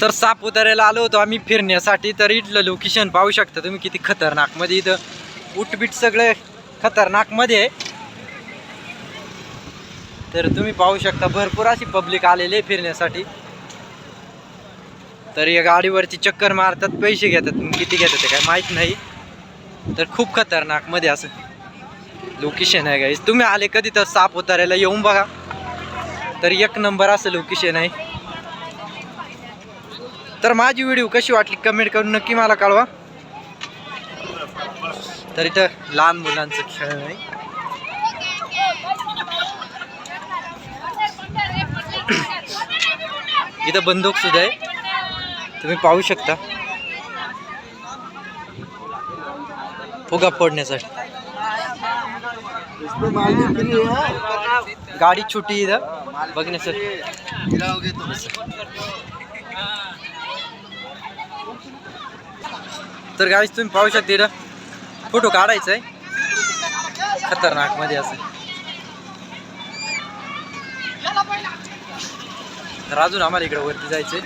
तर सापुताऱ्याला आलो होतो आम्ही फिरण्यासाठी तर इथलं लोकेशन पाहू शकता तुम्ही किती खतरनाक. मध्ये इथं उठबीट सगळे खतरनाकमध्ये. आहे तर तुम्ही पाहू शकता भरपूर अशी पब्लिक आलेली आहे फिरण्यासाठी. तर या गाडीवरची चक्कर मारतात पैसे घेतात. किती घेतात ते काय माहीत नाही. तर खूप खतरनाकमध्ये असं लोकेशन आहे गाईस तुम्ही आले कधी तर साप उतारायला येऊन बघा. तर एक नंबर असं लोकेशन आहे. तर माझी व्हिडिओ कशी वाटली? कमेंट करून नक्की मला कळवा. तर इथं लहान मुलांचं खेळ आहे. इथं बंदूक सुद्धा आहे. तुम्ही पाहू शकता. फुगा फोडण्यासाठी. गाडी छोटी इथं. बघण्यासाठी. तर गाईच तुम्ही पाहू शकता तिथं फोटो काढायचा आहे. खतरनाकमध्ये असं. तर अजून आम्हाला इकडं वरती जायचंय.